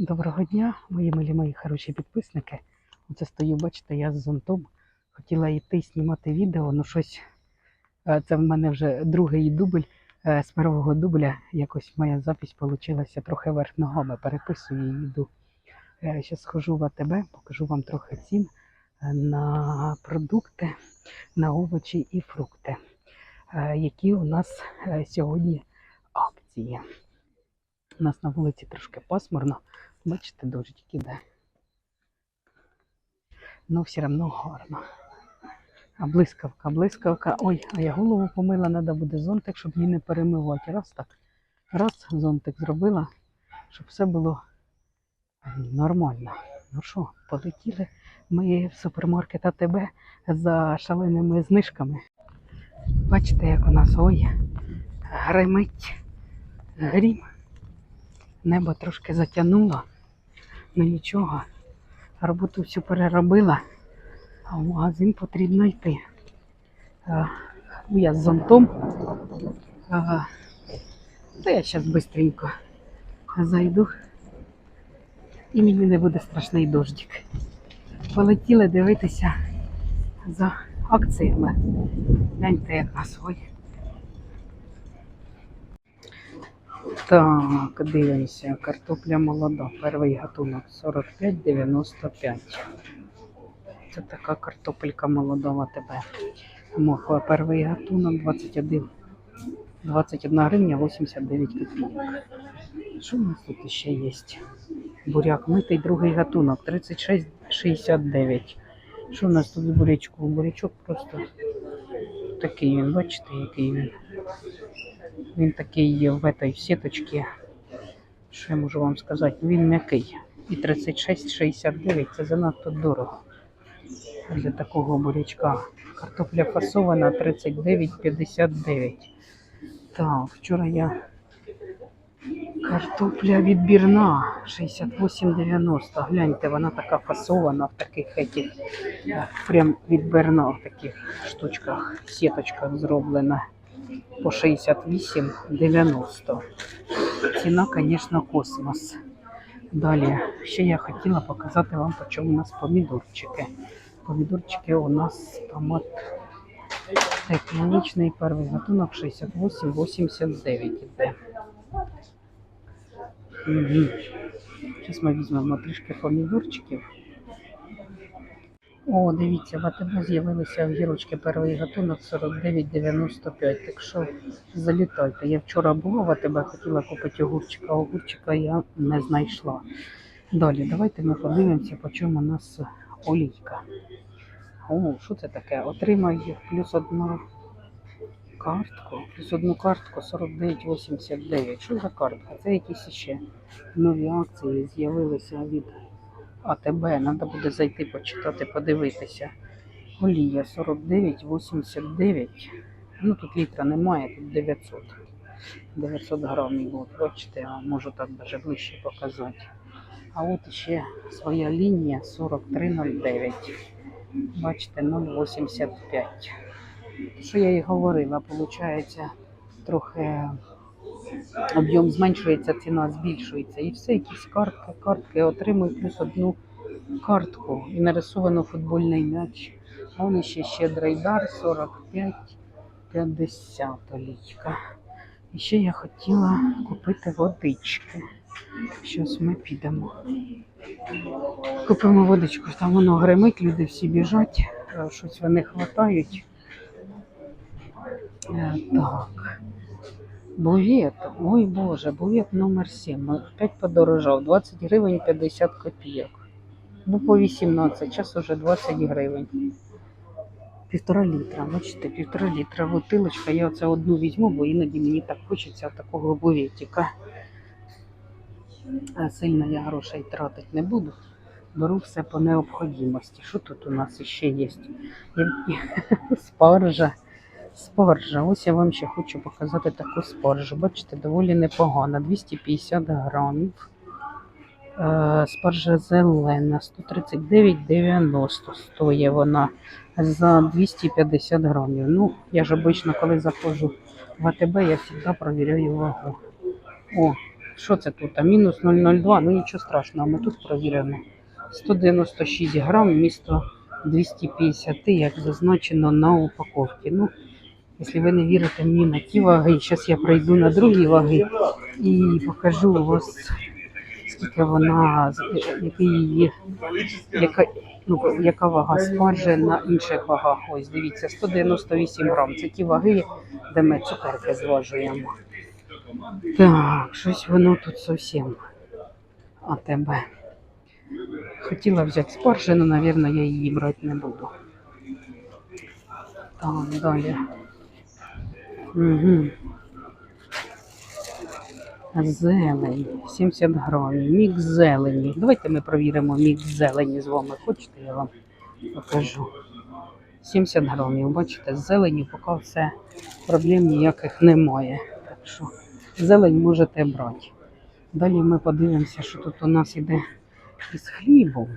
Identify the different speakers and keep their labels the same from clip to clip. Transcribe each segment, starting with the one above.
Speaker 1: Доброго дня, мої милі мої хороші підписники. Оце стою, бачите, я з зонтом. Хотіла йти знімати відео, ну щось. е, Це в мене вже другий дубль. Е, З першого дубля якось моя запись вийшла трохи верх ногами. Переписую і йду. Зараз схожу в АТБ, покажу вам трохи цін е, на продукти, на овочі і фрукти, е, які у нас е, сьогодні акції. У нас на вулиці трошки пасмурно. Бачите, дощик іде. Ну, все одно гарно. А блискавка, блискавка. Ой, а я голову помила, треба буде зонтик, щоб її не перемивати. Раз так. Раз зонтик зробила, щоб все було нормально. Ну що, полетіли ми в супермаркет АТБ за шаленими знижками. Бачите, як у нас ой, гримить грім. Небо трошки затягнуло, ну нічого. Роботу всю переробила, а в магазин потрібно йти. Ну, я з зонтом. А, та я зараз швидко зайду. І мені не буде страшний дождик. Полетіли дивитися за акціями. Гляньте, як нас ой. Так, дивимося. Картопля молода. Перший гатунок 45,95. Це така картопелька молодого тебе. Мохва перший гатунок 21. 21 гривня 89 копійок. Що у нас тут ще є? Буряк митий другий гатунок 36,69. Що у нас тут з бурячком? Бурячок просто такий він, бачите, який він. Він такий в этой сіточці. Що я можу вам сказати? Він м'який. І 36,69 це занадто дорого. Для такого бурячка. Картопля фасована 39,59. Так, вчора я картопля відбірна 68,90. Гляньте, вона така фасована в таких этих, прям відбірна в таких штучках, сіточках зроблена по 68,90. Ціна, звісно, космос. Далі, ще я хотіла показати вам, по чому у нас помідорчики. Помідорчики у нас томат технічний перший гатунок 68,89 іде. Зараз ми візьмемо трішки помідорчиків. О, дивіться, в АТБ з'явилися огірочки перший гатунок 49,95. Так що залітайте. Я вчора була в АТБ, хотіла купити огурчика, а огурчика я не знайшла. Далі, давайте ми подивимося, по чому у нас олійка. О, що це таке? Отримай плюс одну картку, плюс одну картку 49,89. Що за картка? Це якісь ще нові акції з'явилися від АТБ. Треба буде зайти почитати, подивитися. Олія 49,89. Ну тут літра немає, тут 900. 900 грамів. От, бачите, я можу так даже ближче показати. А от ще своя лінія 43,09. Бачите, 0,85. Що я і говорила, виходить, трохи об'єм зменшується, ціна збільшується. І все, якісь картки, картки отримуй плюс одну картку і нарисовано футбольний м'яч. Вон ще щедрий дар 45,50 олійка. І ще я хотіла купити водички. Щось ми підемо. Купимо водичку, там воно гримить, люди всі біжать, щось вони хватають. Е, Так. Бувет, ой Боже, бувет номер 7. Опять подорожав. 20 гривень 50 копійок. Ну, по 18, зараз уже 20 гривень. Півтора літра, бачите, півтора літра бутилочка. Я оце одну візьму, бо іноді мені так хочеться такого буветика. А Сильно я грошей тратити не буду. Беру все по необхідності. Що тут у нас ще є? Спаржа. Спаржа. Ось я вам ще хочу показати таку спаржу. Бачите, доволі непогана. 250 грамів. Спаржа зелена. 139,90 стоїть вона за 250 грамів. Ну, я ж обично, коли заходжу в АТБ, я завжди перевіряю вагу. О, що це тут? А мінус 0,02, ну нічого страшного, ми тут провіримо. 196 грам, місто 250, як зазначено на упаковці. Ну, якщо ви не вірите мені на ті ваги, зараз я пройду на другі ваги і покажу вас, скільки вона, який яка, ну, яка вага спаржі на інших вагах. Ось дивіться, 198 грам. Це ті ваги, де ми цукерки зважуємо. Так, щось воно тут зовсім. А тебе. Хотіла взяти спаржину, мабуть, я її брати не буду. Так, далі. Угу. Зелень, 70 грамів, мікс зелені. Давайте ми провіримо мікс зелені з вами. Хочете, я вам покажу. 70 грамів, бачите, з зелені поки все проблем ніяких немає. Так що зелень можете брати. Далі ми подивимося, що тут у нас іде із хлібом.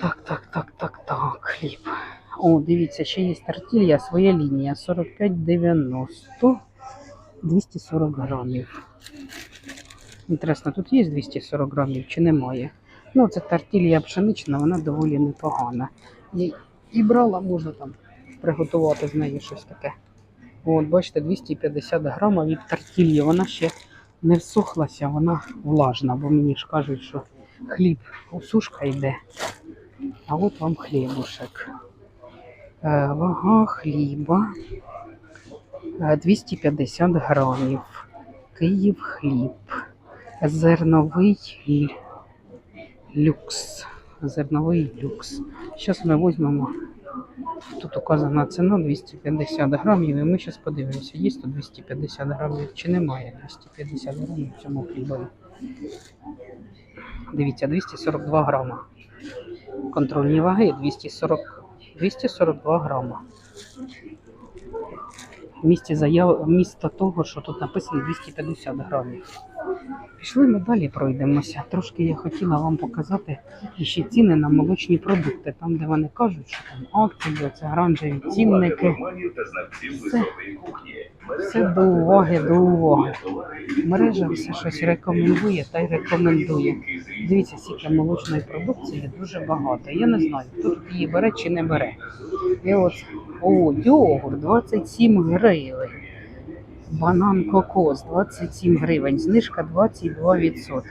Speaker 1: Так, так, так, так, так, хліб. О, дивіться, ще є тортилья, своя лінія 45,90, 240 грамів. Інтересно, тут є 240 грамів чи немає? Ну, це тортилья пшенична, вона доволі непогана. І, і брала, можна там приготувати з неї щось таке. От, бачите, 250 грамів від тортильї. Вона ще не всохлася, вона влажна, бо мені ж кажуть, що хліб сушка йде. А от вам хлібушек. Е, Вага хліба е, 250 грамів. Київ хліб. Зерновий люкс. Зерновий люкс. Зараз ми візьмемо. Тут указана ціна 250 грамів, і ми зараз подивимося, є тут 250 грамів чи немає 250 грамів в цьому хлібові. Дивіться, 242 грама. Контрольні ваги 240, 242 грама. В заяв, місто того, що тут написано 250 грамів. Пішли ми далі пройдемося. Трошки я хотіла вам показати ще ціни на молочні продукти. Там, де вони кажуть, що там акції, це оранжеві цінники. Все, все до уваги, до уваги. Мережа все щось рекомендує та й рекомендує. Дивіться, скільки молочної продукції дуже багато. Я не знаю, хто її бере чи не бере. І от, о, йогурт 27 гривень. Банан кокос 27 гривень, знижка 22%.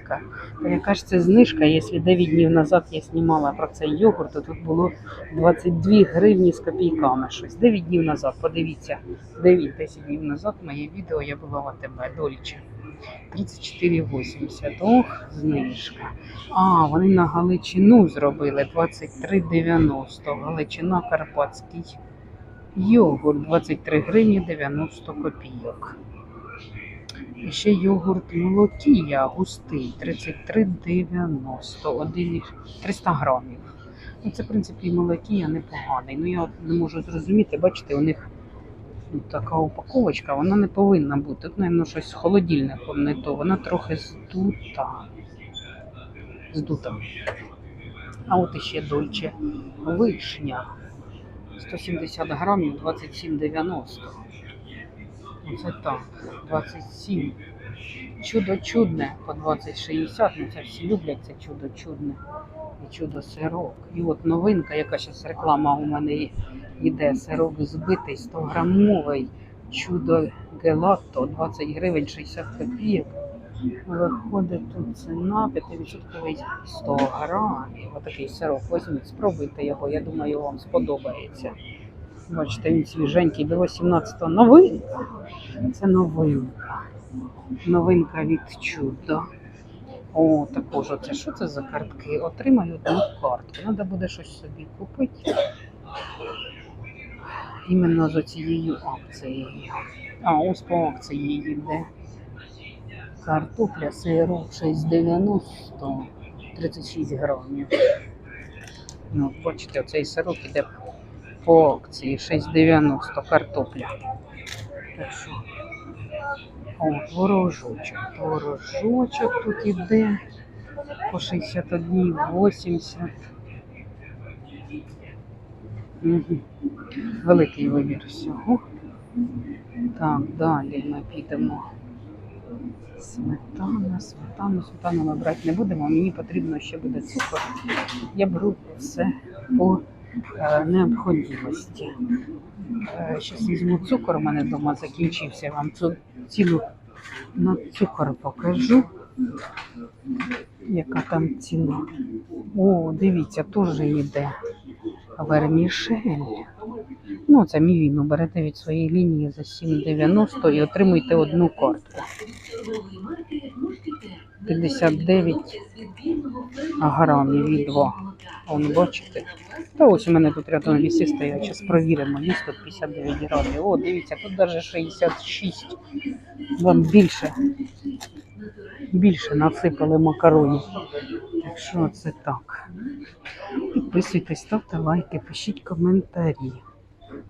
Speaker 1: Та яка ж це знижка, якщо 9 днів назад я знімала про цей йогурт, то тут було 22 гривні з копійками щось. 9 днів назад, подивіться, 9-10 днів назад моє відео я була в АТБ, Дольче. 34,80. Ох, знижка. А, вони на Галичину зробили 23,90. Галичина Карпатський. Йогурт 23 гривні 90 копійок. Ще йогурт молокія густий 33,90. Один із- 300 грамів. Ну, це, в принципі, молокія непоганий. Ну, я не можу зрозуміти, бачите, у них така упаковочка, вона не повинна бути. Тут, мабуть, щось з не то. Вона трохи здута. Здута. А от іще дольче вишня. 170 грамів 27,90. Оце так, 27. Чудо чудне по 20,60. Ну це всі люблять це чудо чудне. І чудо сирок. І от новинка, яка зараз реклама у мене йде. Сирок збитий 100 грамовий. Чудо гелатто 20 гривень 60 копійок. Виходить тут ціна 5% 100 грамів. Отакий сирок. Візьміть, спробуйте його, я думаю, вам сподобається. Бачите, він свіженький до 18-го. Новинка. Це новинка. Новинка від чудо. О, також оце. Що це за картки? Отримаю одну картку. Треба буде щось собі купити. Іменно за цією акцією. А, ось по акції йде. Картопля, сирок 6,90, 36 грамів. Ну, бачите, оцей сирок іде по акції 6,90 картопля. Так що, о, творожочок. Творожочок тут іде по 61,80. Угу. Великий вибір всього. Так, далі ми підемо. Сметана, сметану, сметану ми брати не будемо. Мені потрібно ще буде цукор. Я беру все по е, необхідності. Зараз візьму цукор, у мене вдома закінчився. Я вам цю ціну на цукор покажу. Яка там ціна? О, дивіться, теж йде вермішель. Ну, це мій він. Берете від своєї лінії за 7,90 і отримуєте одну картку. 59 грамів і 2. Вон, бачите? Та ось у мене тут рядом віси стоять. Зараз провіримо. Є тут 59 грамів. О, дивіться, тут навіть 66. Вам більше. Більше насипали макаронів. Так що це так. Підписуйтесь, ставте лайки, пишіть коментарі.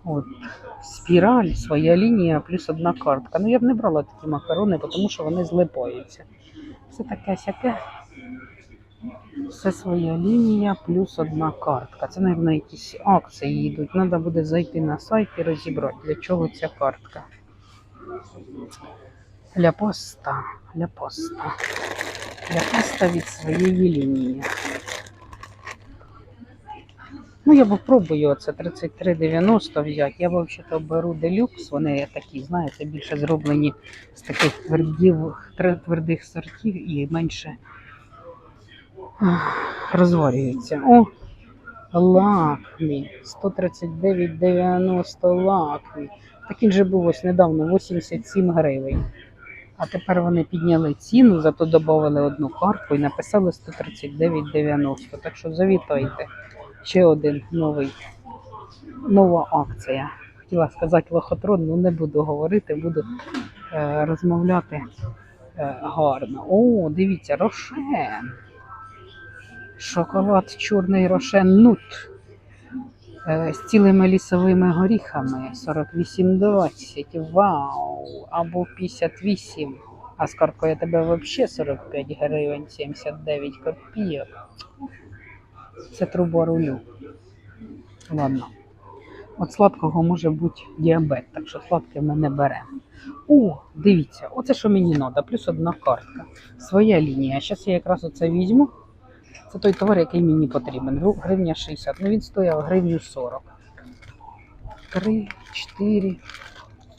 Speaker 1: От, спіраль, своя лінія, плюс одна картка. Ну я б не брала такі макарони, тому що вони злипаються. Все таке сяке. Все своя лінія, плюс одна картка. Це, мабуть, якісь акції йдуть. Треба буде зайти на сайт і розібрати, для чого ця картка. Ляпоста, ляпоста. Ляпоста від своєї лінії. Ну, я попробую оце 33,90 взяти. Я взагалі беру делюкс, вони такі, знаєте, більше зроблені з таких твердів, твердих сортів і менше розварюються. О, лакмі. 139,90 лакмі. Такий же був ось недавно 87 гривень. А тепер вони підняли ціну, зато додали одну картку і написали 139,90. Так що завітайте. Ще один новий, нова акція. Хотіла сказати лохотрон, але не буду говорити, буду е, розмовляти е, гарно. О, дивіться, рошен. Шоколад чорний рошен нут. Е, з цілими лісовими горіхами 48,20. Вау! Або 58. А з карткою тебе взагалі 45 гривень 79 копійок. Це труба рулю. Ладно. От сладкого може бути діабет, так що сладке ми не беремо. О, дивіться, оце що мені треба, плюс одна картка. Своя лінія. Зараз я якраз оце візьму. Це той товар, який мені потрібен. Гривня 60. Ну він стояв гривню 40. 3, 4,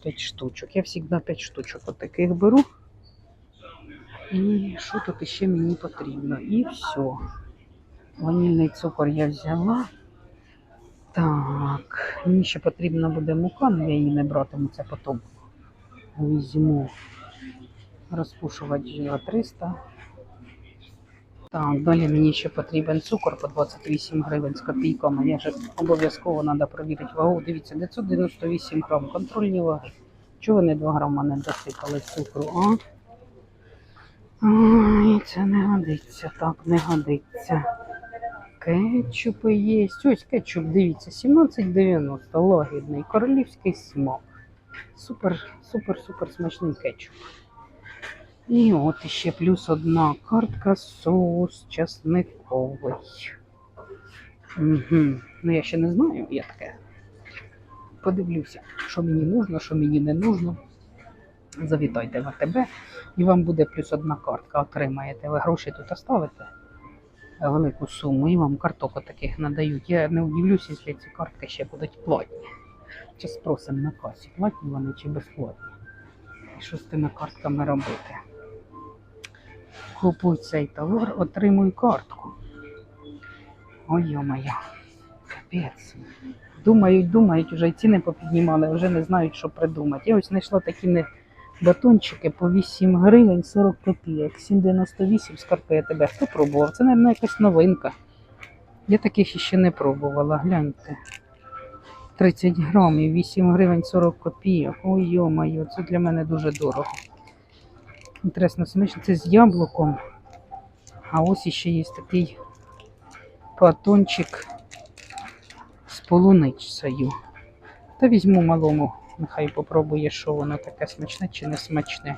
Speaker 1: 5 штучок. Я завжди 5 штучок отаких беру. І що тут ще мені потрібно? І все. Ванільний цукор я взяла. Так, мені ще потрібна буде мука, але я її не братиму, це потім візьму розпушувач 300. Так, далі мені ще потрібен цукор по 28 гривень з копійками. Я ж обов'язково треба провірити вагу. Дивіться, 998 грам, контрольні ваги. Чого вони 2 грама не досипали цукру, а? Ой, це не годиться, так не годиться. Кетчупи є. Ось кетчуп, дивіться, 17,90, лагідний, королівський смак. Супер, супер, супер смачний кетчуп. І от ще плюс одна картка соус часниковий. Угу. Ну я ще не знаю, я таке. Подивлюся, що мені нужно, що мені не нужно. Завітайте в АТБ і вам буде плюс одна картка. Отримаєте. Ви гроші тут оставите велику суму і вам карток таких надають. Я не удивлюся, якщо ці картки ще будуть платні. Чи спросимо на касі, платні вони чи безплатні. І що з тими картками робити? Купуй цей товар, отримуй картку. Ой, йо-моє, капець. Думають, думають, вже ціни попіднімали, вже не знають, що придумати. Я ось знайшла такі батончики по 8 гривень 40 копійок. 7,98 скарпає тебе. Хто пробував? Це, мабуть, якась новинка. Я таких ще не пробувала, гляньте. 30 грамів, 8 гривень 40 копійок. Ой, йо-моє, це для мене дуже дорого. Інтересно, смачно. Це з яблуком. А ось ще є такий батончик з полуницею. Та візьму малому, нехай попробує, що воно таке смачне чи не смачне.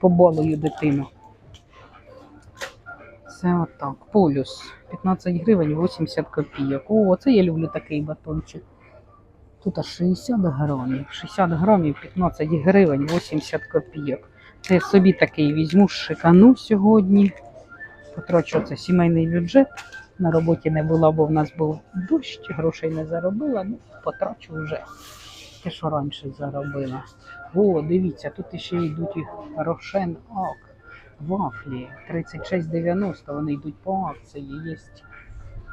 Speaker 1: Побалую дитину. Це отак. Полюс. 15 гривень 80 копійок. О, це я люблю такий батончик. Тут 60 грамів. 60 грамів 15 гривень 80 копійок. Це собі такий візьму, шикану сьогодні. Потрачу це сімейний бюджет. На роботі не була, бо в нас був дощ, грошей не заробила, ну потрачу вже. Те, що раніше заробила. О, дивіться, тут іще йдуть Рошен Ак. Вафлі 36,90, вони йдуть по акції. Є,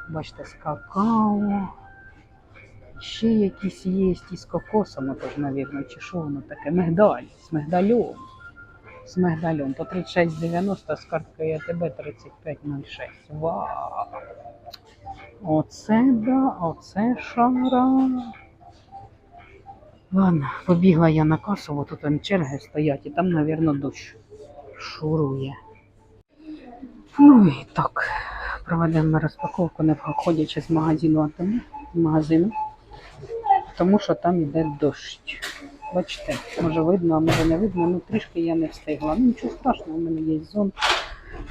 Speaker 1: бачите, з какао. Ще якісь є і з кокосом, тож, мабуть, чи що воно таке? Мигдаль, з мигдальом. З мигдальом. По 36,90 з карткою АТБ 35,06. Вау! Оце да, оце шара. Ладно, побігла я на касу, бо тут черги стоять, і там, мабуть, дощ шурує. Ну і так, проведемо розпаковку, не виходячи з магазину АТБ, з магазину, тому що там йде дощ. Бачите, може видно, а може не видно, ну трішки я не встигла. Ну нічого страшного, у мене є зон.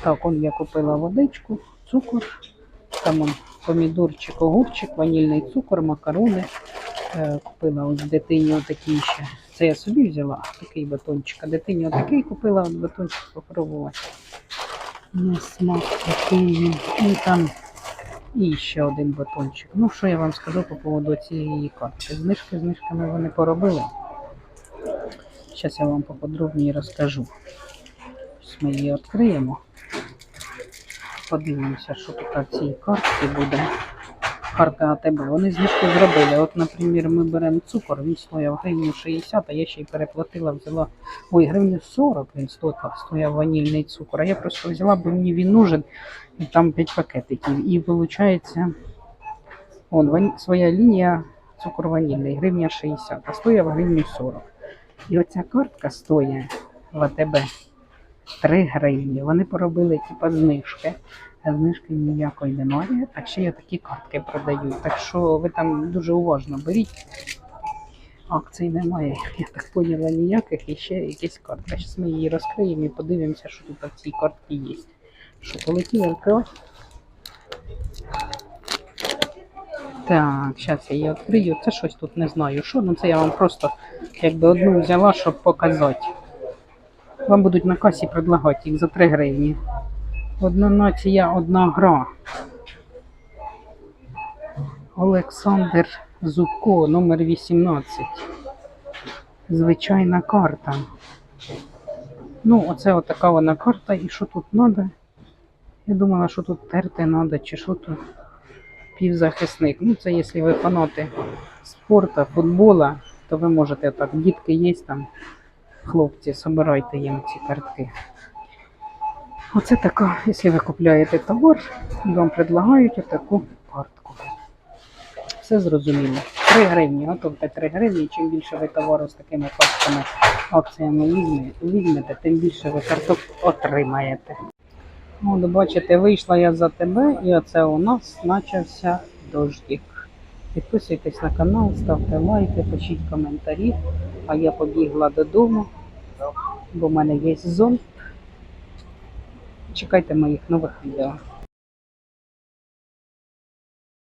Speaker 1: Так, он я купила водичку, цукор, там он помідорчик, огурчик, ванільний цукор, макарони. Е, Купила ось дитині отакий ще. Це я собі взяла, такий батончик. А дитині отакий купила от батончик попробувати. На смак такий він. І там і ще один батончик. Ну, що я вам скажу по поводу цієї картки. Знижки знижками вони поробили. Зараз я вам поподробніше розкажу. Ось ми її відкриємо. Подивимося, що тут в цій картці буде. Картка АТБ. Вони знижку зробили. От, наприклад, ми беремо цукор, він стояв гривню 60, а я ще й переплатила, взяла. Ой, гривню 40 він стояв ванільний цукор. А я просто взяла, бо мені він нужен. І там 5 пакетиків. І виходить, он, ван... своя лінія цукор ванільний, гривня 60, а стояв гривню 40. І оця картка стоїть в АТБ 3 гривні. Вони поробили типа знижки. А знижки ніякої немає. Так ще я такі картки продають. Так що ви там дуже уважно беріть. Акцій немає, я так поняла, ніяких. І ще якісь картки. Зараз ми її розкриємо і подивимося, що тут в цій картці є. Що полетіли відкривати? Так, зараз я її відкрию. Це щось тут не знаю. Що? Ну це я вам просто якби одну взяла, щоб показати. Вам будуть на касі предлагати їх за 3 гривні. Одна нація, одна гра. Олександр Зубко, номер 18. Звичайна карта. Ну, оце отака вона карта. І що тут треба? Я думала, що тут терти треба, чи що тут півзахисник. Ну, це якщо ви фанати спорту, футбола, то ви можете так. Дітки є там, хлопці, собирайте їм ці картки. Оце така, якщо ви купляєте товар, вам предлагають отаку картку. Все зрозуміло. 3 гривні, готовте 3 гривні. Чим більше ви товару з такими картками, акціями візьме- візьмете, тим більше ви карток отримаєте. От, бачите, вийшла я за тебе, і оце у нас почався дождик. Підписуйтесь на канал, ставте лайки, пишіть коментарі. А я побігла додому, бо в мене є зонт. Чекайте моїх нових відео.